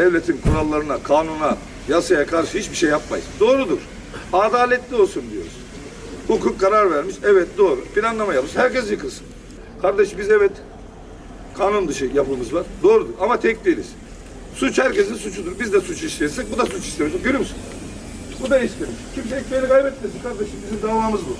devletin kurallarına, kanuna, yasaya karşı hiçbir şey yapmayız. Doğrudur. Adaletli olsun diyoruz. Hukuk karar vermiş. Evet doğru. Planlama yapmış. Herkes yıkılsın. Kardeş biz evet kanun dışı yapımız var. Doğrudur. Ama tek değiliz. Suç herkesin suçudur. Biz de suç işlersek bu da suç işlemiş. Görüyor musun? Bu da işlemiş. Kimse ekmeğini kaybetmesin kardeşim. Bizim davamız bu.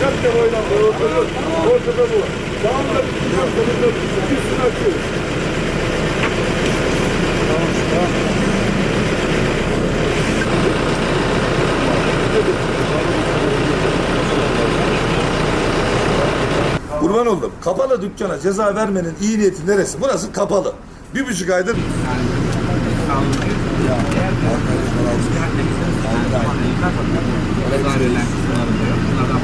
Cadde boydan böyle oturuyor. Ortada bu. Sağında bir şey yok. Solunda bir şey. Üstünü açıyoruz. Kurban oldum. Kapalı dükkana ceza vermenin iyi niyeti neresi? Burası kapalı. Bir buçuk aydır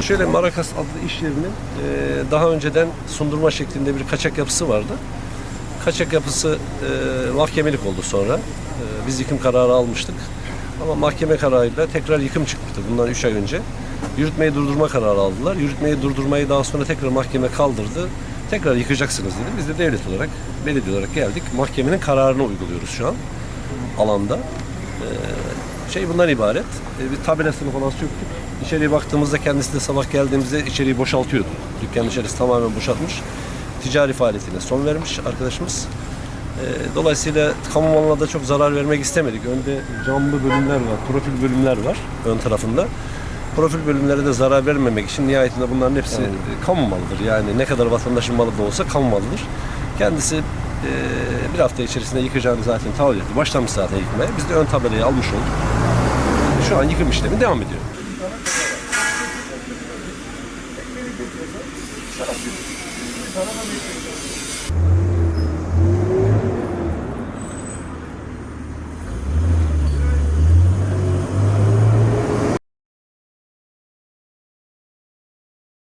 Şöyle Marakas adlı iş yerinin e, daha önceden sundurma şeklinde bir kaçak yapısı vardı. Kaçak yapısı e, mahkemelik oldu sonra. E, biz yıkım kararı almıştık. Ama mahkeme kararıyla tekrar yıkım çıkmıştı bundan 3 ay önce. Yürütmeyi durdurma kararı aldılar. Yürütmeyi durdurmayı daha sonra tekrar mahkeme kaldırdı. Tekrar yıkacaksınız dedi. Biz de devlet olarak, belediye olarak geldik. Mahkemenin kararını uyguluyoruz şu an alanda. Ee, şey bundan ibaret. Ee, bir tabelasını falan söktük. İçeriye baktığımızda kendisi de sabah geldiğimizde içeriği boşaltıyordu. Dükkanın içerisi tamamen boşaltmış. Ticari faaliyetine son vermiş arkadaşımız. Ee, dolayısıyla kamu malına da çok zarar vermek istemedik. Önde camlı bölümler var, profil bölümler var ön tarafında. Profil bölümlere de zarar vermemek için nihayetinde bunların hepsi e, kamu malıdır. Yani ne kadar vatandaşın malı da olsa kamu malıdır. Kendisi e, bir hafta içerisinde yıkacağını zaten taahhüt etti. Başlamış zaten yıkmaya. Biz de ön tabelayı almış olduk. Şu an yıkım işlemi devam ediyor. Sana da